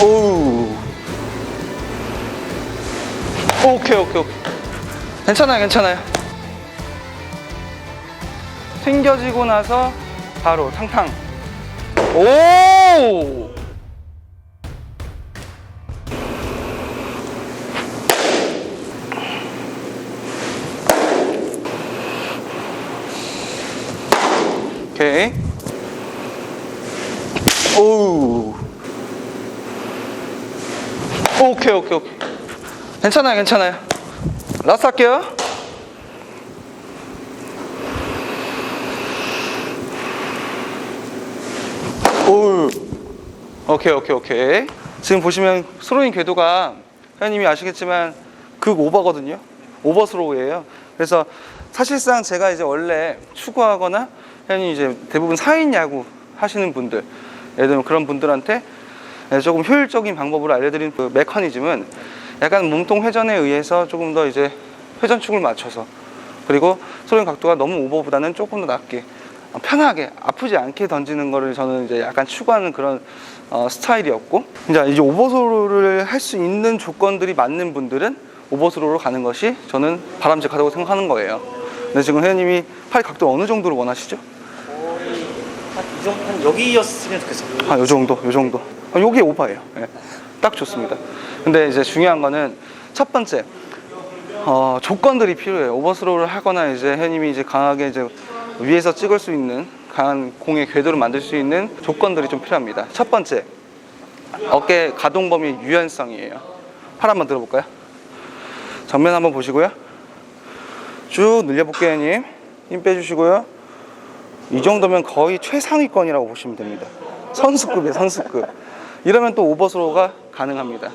오우. 오케이, 오케이, 오케이. 괜찮아요, 괜찮아요. 튕겨지고 나서 바로 탕탕. 오! 오케이. 오우. 오케이, 오케이, 오케이. 괜찮아요, 괜찮아요. 라스트 할게요. 오. 오케이, 오케이, 오케이. 지금 보시면 스로잉 궤도가 회원님이 아시겠지만 극 오버거든요. 오버스로우예요. 그래서 사실상 제가 이제 원래 추구하거나 회원님 이제 대부분 4인 야구 하시는 분들, 예를 들면 그런 분들한테 조금 효율적인 방법으로 알려드린 그 메커니즘은 약간 몸통 회전에 의해서 조금 더 이제 회전축을 맞춰서 그리고 소련 각도가 너무 오버보다는 조금 더 낮게 어, 편하게 아프지 않게 던지는 거를 저는 이제 약간 추구하는 그런 어, 스타일이었고 이제 이제 오버스로를 할 수 있는 조건들이 맞는 분들은 오버스로로 가는 것이 저는 바람직하다고 생각하는 거예요. 근데 지금 회원님이 팔 각도 어느 정도로 원하시죠? 여기였으면 좋겠어요. 아, 요 정도, 요 정도. 아, 요게 오버예요. 예. 딱 좋습니다. 근데 이제 중요한 거는 첫 번째, 어, 조건들이 필요해요. 오버스로우를 하거나 이제 회님이 이제 강하게 이제 위에서 찍을 수 있는 강한 공의 궤도를 만들 수 있는 조건들이 좀 필요합니다. 첫 번째, 어깨 가동 범위 유연성이에요. 팔 한번 들어볼까요? 정면 한번 보시고요. 쭉 늘려볼게요, 님. 힘 빼주시고요. 이 정도면 거의 최상위권이라고 보시면 됩니다. 선수급이에요, 선수급. 이러면 또 오버스로우가 가능합니다.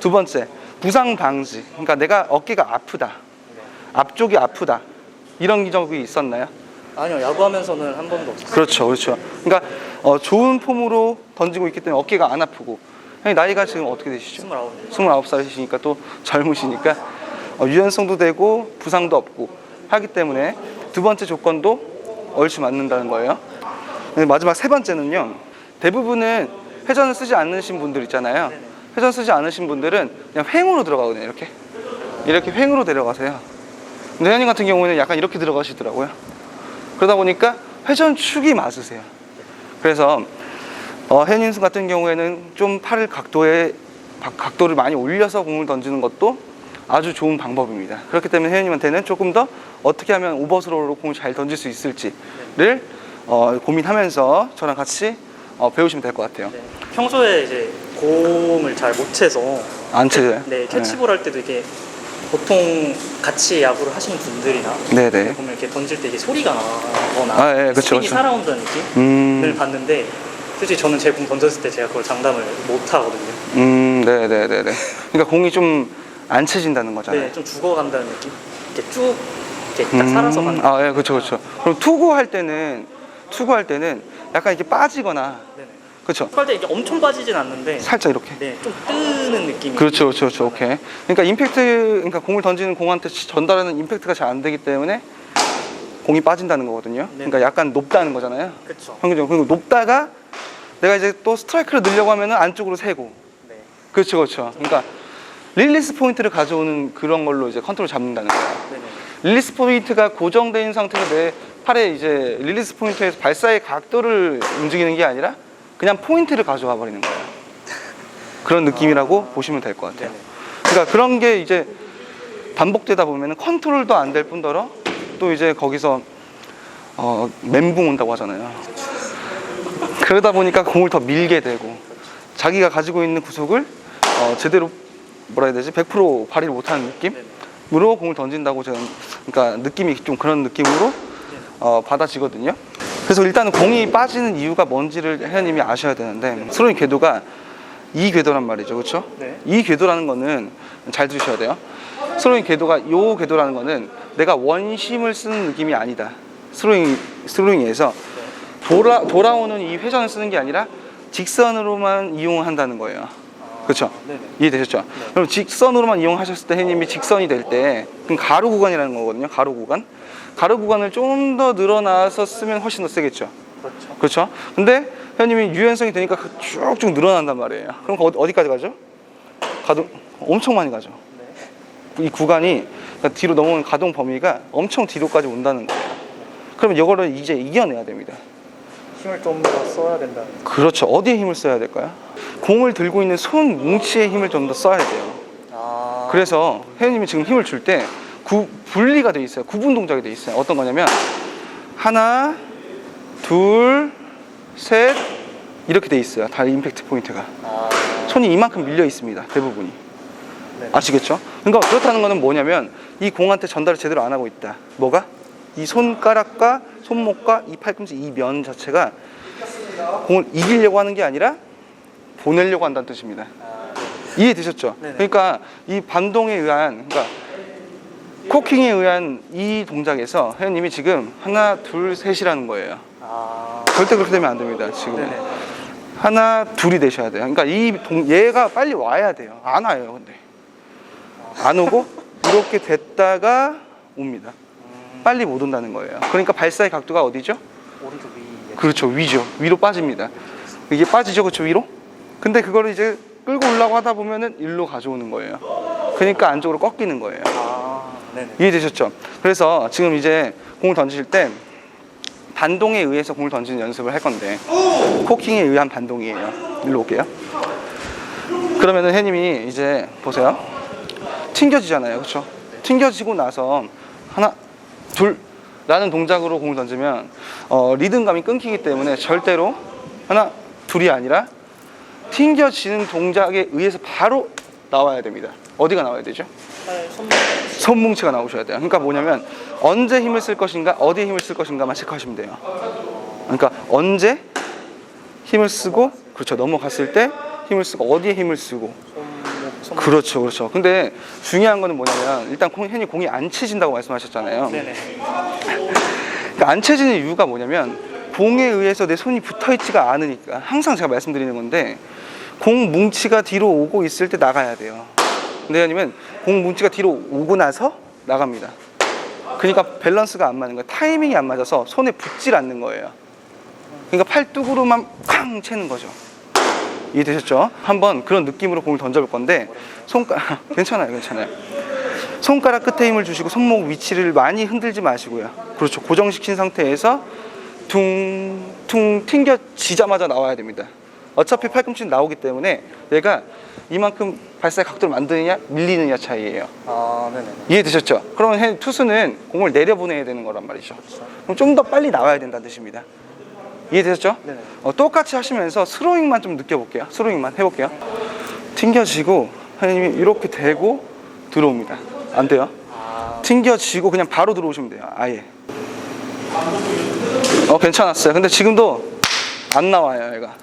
두 번째, 부상 방지. 그러니까 내가 어깨가 아프다. 앞쪽이 아프다. 이런 적이 있었나요? 아니요, 야구하면서는 한 번도 없었어요. 그렇죠, 그렇죠. 그러니까 어, 좋은 폼으로 던지고 있기 때문에 어깨가 안 아프고. 형님 나이가 지금 어떻게 되시죠? 29. 29살이시니까 또 젊으시니까 어, 유연성도 되고 부상도 없고 하기 때문에 두 번째 조건도 얼추 맞는다는 거예요. 네, 마지막 세 번째는요. 대부분은 회전을 쓰지 않으신 분들 있잖아요. 회전 쓰지 않으신 분들은 그냥 횡으로 들어가거든요. 이렇게 이렇게 횡으로 내려가세요. 근데 현님 같은 경우에는 약간 이렇게 들어가시더라고요. 그러다 보니까 회전 축이 맞으세요. 그래서 어, 혜님 같은 경우에는 좀 팔을 각도에 각- 각도를 많이 올려서 공을 던지는 것도 아주 좋은 방법입니다. 그렇기 때문에 혜님한테는 조금 더 어떻게 하면 오버스로우로 공을 잘 던질 수 있을지를 어, 고민하면서 저랑 같이 어, 배우시면 될 것 같아요. 네. 평소에 이제 공을 잘 못 채서 안 채요? 네, 캐치볼 할 때도 이게 보통 같이 야구를 하시는 분들이나 네, 네. 보면 이렇게 던질 때 이게 소리가 나거나 아, 예, 그쵸, 스윙이 그쵸. 살아온다는 느낌을 음, 봤는데 솔직히 저는 제 공 던졌을 때 제가 그걸 장담을 못 하거든요. 음, 네, 네, 네, 네. 그러니까 공이 좀 안 채진다는 거잖아요. 네, 좀 죽어간다는 느낌. 이렇게 쭉 이렇게 딱 살아서 가는. 아, 예, 그렇죠, 그렇죠. 그럼 투구할 때는 투구할 때는 약간 이렇게 빠지거나, 네네. 그렇죠. 할때 이게 엄청 빠지진 않는데 살짝 이렇게. 네, 좀 뜨는 느낌이. 그렇죠, 그렇죠, 그렇죠. 오케이. 그러니까 임팩트, 그러니까 공을 던지는 공한테 전달하는 임팩트가 잘 안 되기 때문에 공이 빠진다는 거거든요. 네. 그러니까 약간 높다는 거잖아요. 그렇죠. 평균적으로. 그리고 높다가 내가 이제 또 스트라이크를 늘려고 하면은 안쪽으로 세고. 네. 그렇죠, 그렇죠. 그러니까 릴리스 포인트를 가져오는 그런 걸로 이제 컨트롤 잡는다는 거예요. 릴리스 포인트가 있는 상태로 내 팔에 이제 릴리스 포인트에서 발사의 각도를 움직이는 게 아니라 그냥 포인트를 가져와 버리는 거예요. 그런 느낌이라고 보시면 될 것 같아요. 그러니까 그런 게 이제 반복되다 보면 컨트롤도 안 될 뿐더러 또 이제 거기서 어, 멘붕 온다고 하잖아요. 그러다 보니까 공을 더 밀게 되고 자기가 가지고 있는 구속을 어, 제대로 뭐라 해야 되지 100% 발휘를 못하는 느낌으로 공을 던진다고 저는 그러니까 느낌이 좀 그런 느낌으로 어, 받아지거든요. 그래서 일단은 공이 빠지는 이유가 뭔지를 회원님이 아셔야 되는데 스로잉 궤도가 이 궤도란 말이죠, 그렇죠? 네. 이 궤도라는 거는 잘 들으셔야 돼요. 스로잉 궤도가 요 궤도라는 거는 내가 원심을 쓰는 느낌이 아니다. 스로잉 스로잉에서 돌아 돌아오는 이 회전을 쓰는 게 아니라 직선으로만 이용한다는 거예요. 그렇죠? 이해되셨죠? 그럼 직선으로만 이용하셨을 때 해님이 직선이 될 때 그럼 가로 구간이라는 거거든요. 가로 구간. 가로 구간을 좀 더 늘어나서 쓰면 훨씬 더 세겠죠. 그렇죠. 그렇죠? 근데 회원님이 유연성이 되니까 그 쭉쭉 늘어난단 말이에요. 그럼 어디, 어디까지 가죠? 가동 엄청 많이 가죠. 이 구간이 뒤로 넘어오는 가동 범위가 엄청 뒤로까지 온다는 거예요. 그러면 이거를 이제 이겨내야 됩니다. 힘을 좀 더 써야 된다는. 그렇죠. 어디에 힘을 써야 될까요? 공을 들고 있는 손 뭉치에 힘을 좀 더 써야 돼요. 아. 그래서 혜연님이 지금 힘을 줄 때 분리가 돼 있어요. 구분 동작이 돼 있어요. 어떤 거냐면 하나, 둘, 셋 이렇게 돼 있어요. 다리 임팩트 포인트가 아. 손이 이만큼 밀려 있습니다. 대부분이 네. 아시겠죠? 그러니까 그렇다는 거는 뭐냐면 이 공한테 전달을 제대로 안 하고 있다. 뭐가? 이 손가락과 손목과 이 팔꿈치 이 면 자체가 공을 이기려고 하는 게 아니라 보내려고 한다는 뜻입니다. 이해되셨죠? 네네. 그러니까 이 반동에 의한 그러니까 코킹에 의한 이 동작에서 회원님이 지금 하나 둘 셋이라는 거예요. 아. 절대 그렇게 되면 안 됩니다. 지금 네네. 하나 둘이 되셔야 돼요. 그러니까 이 동, 얘가 빨리 와야 돼요. 안 와요, 근데 안 오고 이렇게 됐다가 옵니다. 빨리 못 온다는 거예요. 그러니까 발사의 각도가 어디죠? 오른쪽 위. 그렇죠, 위죠. 위로 빠집니다. 이게 빠지죠, 그렇죠, 위로? 근데 그거를 이제 끌고 올라고 하다 보면은 일로 가져오는 거예요. 그러니까 안쪽으로 꺾이는 거예요. 아. 네네. 이해되셨죠? 그래서 지금 이제 공을 던지실 때 반동에 의해서 공을 던지는 연습을 할 건데 코킹에 의한 반동이에요. 일로 올게요. 그러면은 혜님이 이제 보세요. 튕겨지잖아요. 그렇죠? 튕겨지고 나서 하나, 둘 라는 동작으로 공을 던지면 어, 리듬감이 끊기기 때문에 절대로 하나, 둘이 아니라 튕겨지는 동작에 의해서 바로 나와야 됩니다. 어디가 나와야 되죠? 손뭉치가 나오셔야 돼요. 그러니까 뭐냐면 언제 힘을 쓸 것인가, 어디에 힘을 쓸 것인가만 체크하시면 돼요. 그러니까 언제 힘을 쓰고, 그렇죠. 넘어갔을 때 힘을 쓰고, 어디에 힘을 쓰고. 손목. 그렇죠, 그렇죠. 근데 중요한 거는 뭐냐면 일단 공, 혜니 공이 안 채진다고 말씀하셨잖아요. 네네. 그러니까 안 채지는 이유가 뭐냐면 공에 의해서 내 손이 붙어 있지가 않으니까 항상 제가 말씀드리는 건데 공 뭉치가 뒤로 오고 있을 때 나가야 돼요. 근데 아니면 공 뭉치가 뒤로 오고 나서 나갑니다. 그러니까 밸런스가 안 맞는 거예요. 타이밍이 안 맞아서 손에 붙질 않는 거예요. 그러니까 팔뚝으로만 쾅 채는 거죠. 이해되셨죠? 한번 그런 느낌으로 공을 던져볼 건데 손가락 괜찮아요, 괜찮아요. 손가락 끝에 힘을 주시고 손목 위치를 많이 흔들지 마시고요. 그렇죠. 고정시킨 상태에서 퉁퉁 튕겨지자마자 나와야 됩니다. 어차피 팔꿈치는 나오기 때문에 얘가 이만큼 발사의 각도를 만드느냐 밀리느냐 차이예요. 아. 네네. 이해되셨죠? 그러면 해- 투수는 공을 내려보내야 되는 거란 말이죠. 그럼 좀 더 빨리 나와야 된다는 뜻입니다. 이해되셨죠? 네네. 어, 똑같이 하시면서 스로잉만 좀 느껴볼게요. 스로잉만 해볼게요. 튕겨지고 하나님이 이렇게 대고 들어옵니다. 안 돼요? 아. 튕겨지고 그냥 바로 들어오시면 돼요. 아예. 어 괜찮았어요. 근데 지금도 안 나와요, 얘가.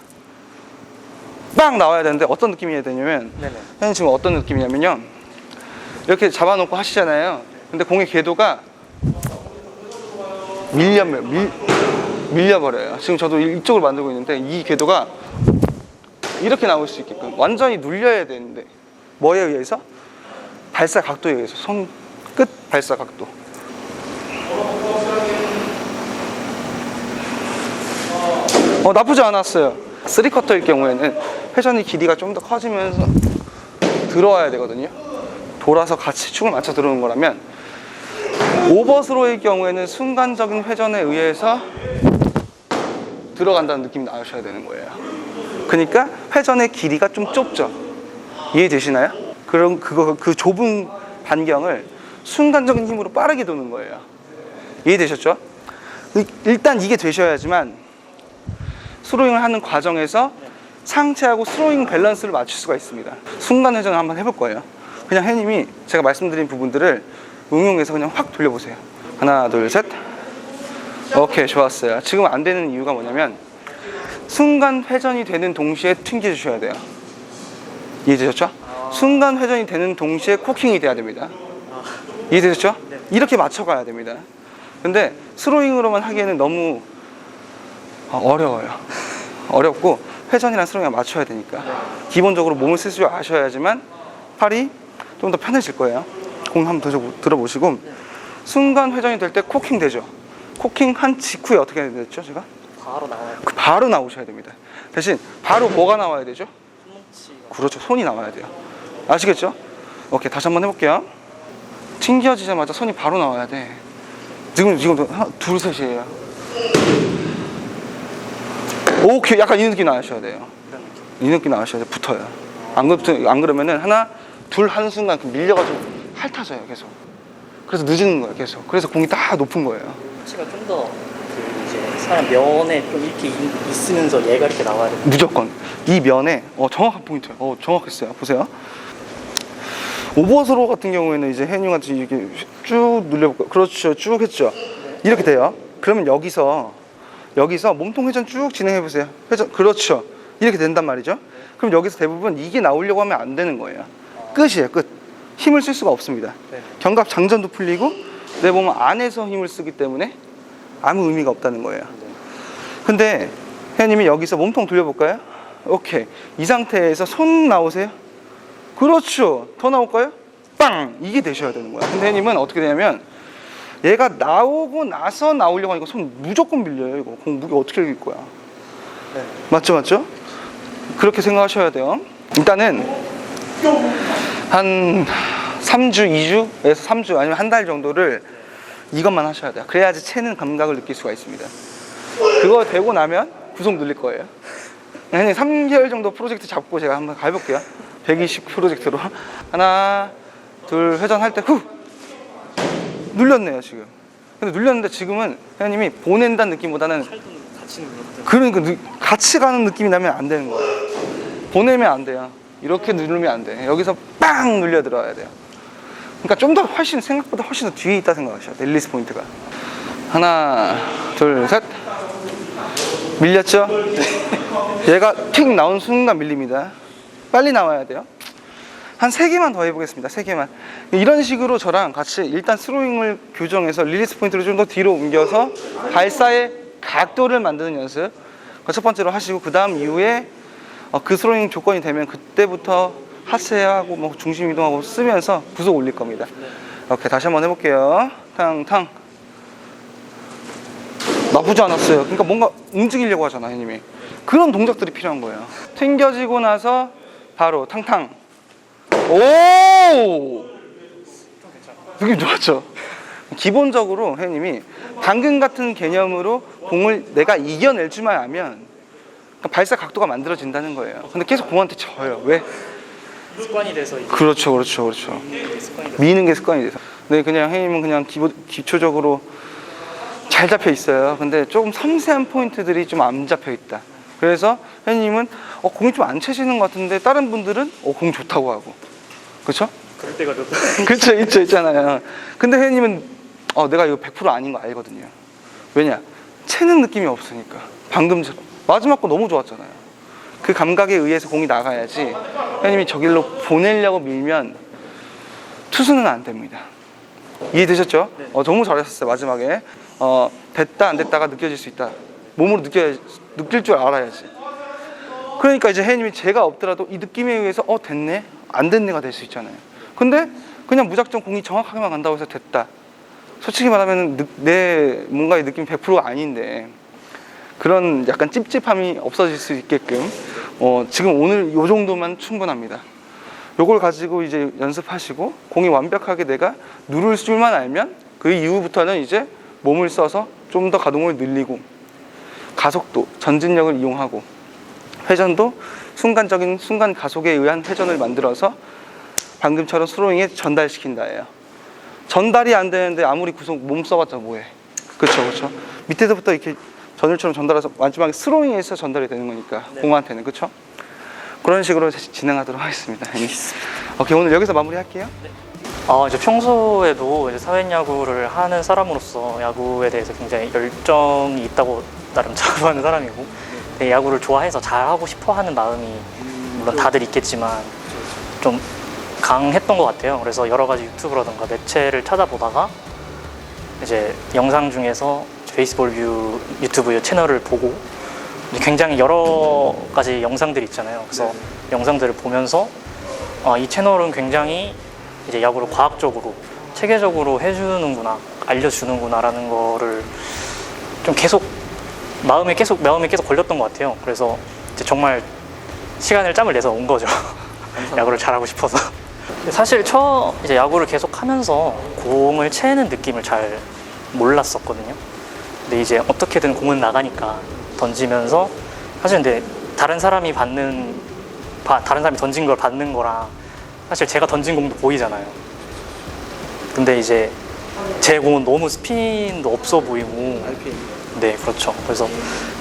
빵 나와야 되는데 어떤 느낌이어야 되냐면. 형님 지금 어떤 느낌이냐면요. 이렇게 잡아놓고 하시잖아요. 근데 공의 궤도가 밀려 밀 밀려버려요. 지금 저도 이쪽을 만들고 있는데 이 궤도가 이렇게 나올 수 있게끔 완전히 눌려야 되는데 뭐에 의해서? 발사 각도에 의해서 손 끝 발사 각도. 어 나쁘지 않았어요. 쓰리커터일 경우에는 회전의 길이가 좀 더 커지면서 들어와야 되거든요. 돌아서 같이 축을 맞춰 들어오는 거라면 오버스로의 경우에는 순간적인 회전에 의해서 들어간다는 느낌이 나셔야 되는 거예요. 그러니까 회전의 길이가 좀 좁죠. 이해되시나요? 그럼 그거 그 좁은 반경을 순간적인 힘으로 빠르게 도는 거예요. 이해되셨죠? 이- 일단 이게 되셔야지만 스로잉을 하는 과정에서 상체하고 스로잉 밸런스를 맞출 수가 있습니다. 순간 회전을 한번 해볼 거예요. 그냥 혜님이 제가 말씀드린 부분들을 응용해서 그냥 확 돌려보세요. 하나, 둘, 셋. 오케이, 좋았어요. 지금 안 되는 이유가 뭐냐면 순간 회전이 되는 동시에 튕겨주셔야 돼요. 이해되셨죠? 순간 회전이 되는 동시에 코킹이 돼야 됩니다. 이해되셨죠? 네. 이렇게 맞춰가야 됩니다. 근데 스로잉으로만 하기에는 너무 어, 어려워요. 어렵고 회전이랑 스로잉을 맞춰야 되니까 기본적으로 몸을 쓸 줄 아셔야지만 팔이 좀 더 편해질 거예요. 공 한번 더 들어보시고 순간 회전이 될 때 코킹 되죠. 코킹 한 직후에 어떻게 해야 됐죠, 제가? 바로 나와요. 그 바로 나오셔야 됩니다. 대신 바로 뭐가 나와야 되죠? 그렇죠. 손이 나와야 돼요. 아시겠죠? 오케이 다시 한번 해볼게요. 튕겨지자마자 손이 바로 나와야 돼. 지금 지금 하나, 둘 셋이에요. 오케이 약간 이 느낌 나셔야 돼요. 느낌. 이 느낌 나셔야 돼. 붙어요. 안, 그러, 안 그러면은 하나 둘 하는 순간 그 밀려가지고 핥아져요 계속. 그래서 늦는 거예요 계속. 그래서 공이 딱 높은 거예요. 손목치가 좀더그 이제 사람 면에 좀 이렇게 있- 있으면서 얘가 이렇게 나와야 돼. 무조건 이 면에 어, 정확한 포인트예요. 어, 정확했어요. 보세요. 오버스로 같은 경우에는 이제 해닝같이 이렇게 쭉 눌려볼까요? 그렇죠. 쭉 했죠. 이렇게 돼요. 그러면 여기서 여기서 몸통 회전 쭉 진행해 보세요. 회전 그렇죠. 이렇게 된단 말이죠. 그럼 여기서 대부분 이게 나오려고 하면 안 되는 거예요. 끝이에요. 끝. 힘을 쓸 수가 없습니다. 네. 견갑 장전도 풀리고 내 몸 안에서 힘을 쓰기 때문에 아무 의미가 없다는 거예요. 근데 회원님이 여기서 몸통 돌려볼까요? 오케이. 이 상태에서 손 나오세요? 그렇죠. 더 나올까요? 빵! 이게 되셔야 되는 거야. 근데 회원님은 어떻게 되냐면 얘가 나오고 나서 나오려고 하니까 손 무조건 밀려요. 이거 공 무게 어떻게 이길 거야? 네. 맞죠, 맞죠? 그렇게 생각하셔야 돼요. 일단은 한 3주, 2주에서 3주 아니면 한 달 정도를 이것만 하셔야 돼요. 그래야지 채는 감각을 느낄 수가 있습니다. 그거 되고 나면 구속 늘릴 거예요. 한 3개월 정도 프로젝트 잡고 제가 한번 가볼게요. 120 프로젝트로. 하나, 둘, 회전할 때 후! 눌렸네요, 지금. 근데 눌렸는데 지금은 회원님이 보낸다는 느낌보다는. 그러니까 느- 같이 가는 느낌이 나면 안 되는 거예요. 보내면 안 돼요. 이렇게 누르면 안 돼. 여기서 빵 눌려 들어야 돼요. 그러니까 좀 더 훨씬 생각보다 훨씬 더 뒤에 있다 생각하셔야 돼요. 릴리스 포인트가. 하나, 둘, 셋. 밀렸죠? 얘가 틱 나온 순간 밀립니다. 빨리 나와야 돼요. 한 세 개만 더 해보겠습니다. 세 개만. 이런 식으로 저랑 같이 일단 스로잉을 교정해서 릴리스 포인트를 좀 더 뒤로 옮겨서 발사의 각도를 만드는 연습. 그첫 번째로 하시고 그 다음 이후에 어, 그 스로잉 조건이 되면 그때부터 하체하고 뭐 중심 이동하고 쓰면서 구속 올릴 겁니다. 오케이 다시 한번 해볼게요. 탕탕. 나쁘지 않았어요. 그러니까 뭔가 움직이려고 하잖아, 형님이. 그런 동작들이 필요한 거예요. 튕겨지고 나서 바로 탕탕. 오! 느낌 좋았죠? 기본적으로 혜님이 당근 같은 개념으로 공을 내가 이겨낼 줄만 알면 그러니까 발사 각도가 만들어진다는 거예요. 근데 계속 공한테 져요. 왜? 습관이 돼서 이제 그렇죠, 그렇죠, 그렇죠. 습관이 돼서. 미는 게 습관이 돼서. 근데 그냥 혜님은 그냥 기본, 기초적으로 잘 잡혀 있어요. 근데 조금 섬세한 포인트들이 좀 안 잡혀 있다. 그래서 혜님은 어, 공이 좀 안 채지는 것 같은데 다른 분들은 어, 공 좋다고 하고. 그렇죠? 그럴 때가 몇 번. 그렇죠, 있죠, 있잖아요. 근데 혜님은 어, 내가 이거 100% 아닌 거 알거든요. 왜냐? 채는 느낌이 없으니까. 방금처럼. 마지막 거 너무 좋았잖아요. 그 감각에 의해서 공이 나가야지. 혜님이 저길로 보내려고 밀면 투수는 안 됩니다. 이해되셨죠? 네. 어, 너무 잘하셨어요, 마지막에. 어, 됐다, 안 됐다가 느껴질 수 있다. 몸으로 느껴야, 느낄 줄 알아야지. 그러니까 이제 혜님이 제가 없더라도 이 느낌에 의해서 어, 됐네? 안 됐네가 될 수 있잖아요. 근데 그냥 무작정 공이 정확하게만 간다고 해서 됐다. 솔직히 말하면 내 뭔가의 느낌이 100%가 아닌데 그런 약간 찝찝함이 없어질 수 있게끔 어, 지금 오늘 요 정도만 충분합니다. 요걸 가지고 이제 연습하시고 공이 완벽하게 내가 누를 줄만 알면 그 이후부터는 이제 몸을 써서 좀 더 가동을 늘리고 가속도, 전진력을 이용하고 회전도 순간적인 순간 가속에 의한 회전을 만들어서 방금처럼 스로잉에 전달시킨다예요. 전달이 안 되는데 아무리 구속 몸 써봤자 뭐해. 그렇죠, 그렇죠. 밑에서부터 이렇게 전율처럼 전달해서 마지막에 스로잉에서 전달이 되는 거니까 네. 공한테는 그렇죠. 그런 식으로 진행하도록 하겠습니다. 오케이 오늘 여기서 마무리할게요. 아 이제 평소에도 이제 사회 야구를 하는 사람으로서 야구에 대해서 굉장히 열정이 있다고 나름 자부하는 사람이고 네, 야구를 좋아해서 잘하고 싶어 하는 마음이 물론 다들 있겠지만 좀 강했던 것 같아요. 그래서 여러 가지 유튜브라든가 매체를 찾아보다가 이제 영상 중에서 베이스볼 뷰 유튜브 채널을 보고 굉장히 여러 가지 영상들이 있잖아요. 그래서 영상들을 보면서 아, 이 채널은 굉장히 이제 야구를 과학적으로 체계적으로 해주는구나 알려주는구나라는 거를 좀 계속 마음에 계속 마음에 계속 걸렸던 것 같아요. 그래서 정말 시간을 짬을 내서 온 거죠. 야구를 잘하고 싶어서. 사실 처 이제 야구를 계속 하면서 공을 채는 느낌을 잘 몰랐었거든요. 근데 이제 어떻게든 공은 나가니까 던지면서 사실 근데 다른 사람이 받는 바- 다른 사람이 던진 걸 받는 거랑 사실 제가 던진 공도 보이잖아요. 근데 이제 제 공은 너무 스핀도 없어 보이고. 네, 그렇죠. 그래서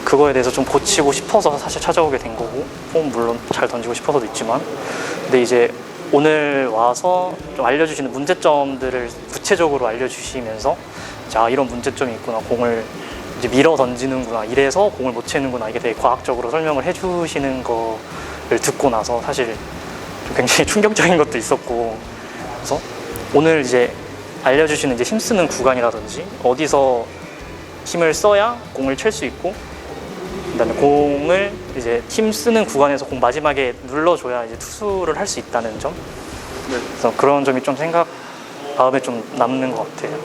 그거에 대해서 좀 고치고 싶어서 사실 찾아오게 된 거고, 폼 물론 잘 던지고 싶어서도 있지만, 근데 이제 오늘 와서 좀 알려주시는 문제점들을 구체적으로 알려주시면서, 자, 이런 문제점이 있구나, 공을 이제 밀어 던지는구나, 이래서 공을 못 채는구나, 이게 되게 과학적으로 설명을 해주시는 거를 듣고 나서 사실 좀 굉장히 충격적인 것도 있었고, 그래서 오늘 이제 알려주시는 이제 힘쓰는 구간이라든지, 어디서 힘을 써야 공을 칠 수 있고 그다음에 공을 이제 힘 쓰는 구간에서 공 마지막에 눌러줘야 이제 투수를 할 수 있다는 점 네. 그래서 그런 점이 좀 생각 마음에 좀 남는 것 같아요.